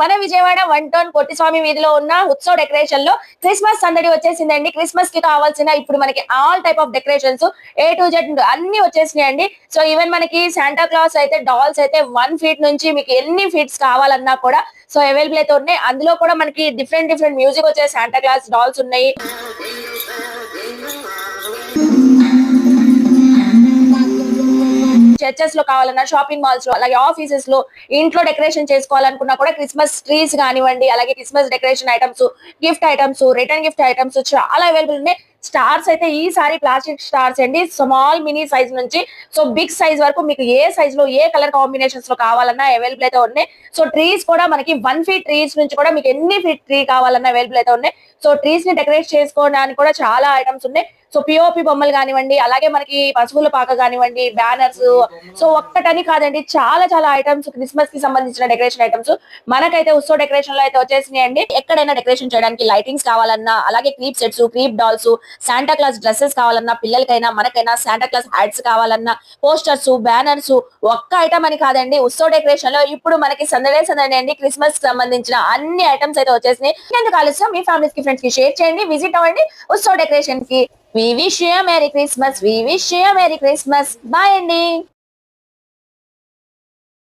మన Vijayawada one town కొట్టిస్వామి వీధిలో ఉన్న ఉత్సవ డెకరేషన్లో క్రిస్మస్ సందడి వచ్చేసిందండి. క్రిస్మస్కి కావాల్సిన ఇప్పుడు మనకి all type of decorations A to Z అన్ని వచ్చేసినాయండి. సో ఈవెన్ మనకి శాంటా క్లాస్ అయితే డాల్స్ అయితే వన్ ఫీట్ నుంచి మీకు ఎన్ని ఫీట్స్ కావాలన్నా కూడా సో అవైలబుల్ అయితే ఉన్నాయి. అందులో కూడా మనకి డిఫరెంట్ డిఫరెంట్ మ్యూజిక్ వచ్చే శాంటా క్లాస్ డాల్స్ ఉన్నాయి. చర్చెస్లో కావాలన్నా షాపింగ్ మాల్స్లో అలాగే ఆఫీసెస్లో ఇంట్లో డెకరేషన్ చేసుకోవాలనుకున్నా కూడా క్రిస్మస్ ట్రీస్ కానివ్వండి అలాగే Christmas decoration items gift items return gift items చాలా అవైలబుల్ ఉన్నాయి. స్టార్స్ అయితే ఈసారి ప్లాస్టిక్ స్టార్స్ అండి. స్మాల్ మినీ సైజ్ నుంచి సో బిగ్ సైజ్ వరకు మీకు ఏ సైజ్లో ఏ కలర్ కాంబినేషన్స్లో కావాలన్నా అవైలబుల్ అయితే ఉన్నాయి. సో ట్రీస్ కూడా మనకి వన్ ఫీట్ ట్రీస్ నుంచి కూడా మీకు ఎన్ని ఫీట్ ట్రీ కావాలన్నా అవైలబుల్ అయితే ఉన్నాయి. సో ట్రీస్ని డెకరేట్ చేసుకోవడానికి కూడా చాలా ఐటమ్స్ ఉన్నాయి. సో పిఓపి బొమ్మలు కానివ్వండి అలాగే మనకి పశువుల పాక కానివ్వండి బ్యానర్స్ సో ఒక్కటని కాదండి చాలా చాలా ఐటమ్స్ క్రిస్మస్కి సంబంధించిన డెకరేషన్ ఐటమ్స్ మనకైతే ఉత్సవ డెకరేషన్లో అయితే వచ్చేసినాయండి. ఎక్కడైనా డెకరేషన్ చేయడానికి లైటింగ్స్ కావాలన్నా అలాగే crepe sets crepe dolls Santa Claus dresses కావాలన్నా పిల్లలకైనా మనకైనా శాంటా క్లాస్ హ్యాట్స్ కావాలన్నా పోస్టర్స్ బ్యానర్స్ ఒక్క ఐటమ్ అని కాదండి. ఉత్సవ డెకరేషన్లో ఇప్పుడు మనకి సందడే సందడి అండి. క్రిస్మస్కి సంబంధించిన అన్ని ఐటమ్స్ అయితే వచ్చేసినాయి. ఎందుకు ఆలస్యం? మీ ఫ్యామిలీస్కి ఫ్రెండ్స్కి షేర్ చేయండి. విజిట్ అవ్వండి. Utsav డెకరేషన్కి. We wish merry Christmas we wish merry Christmas bye అండి.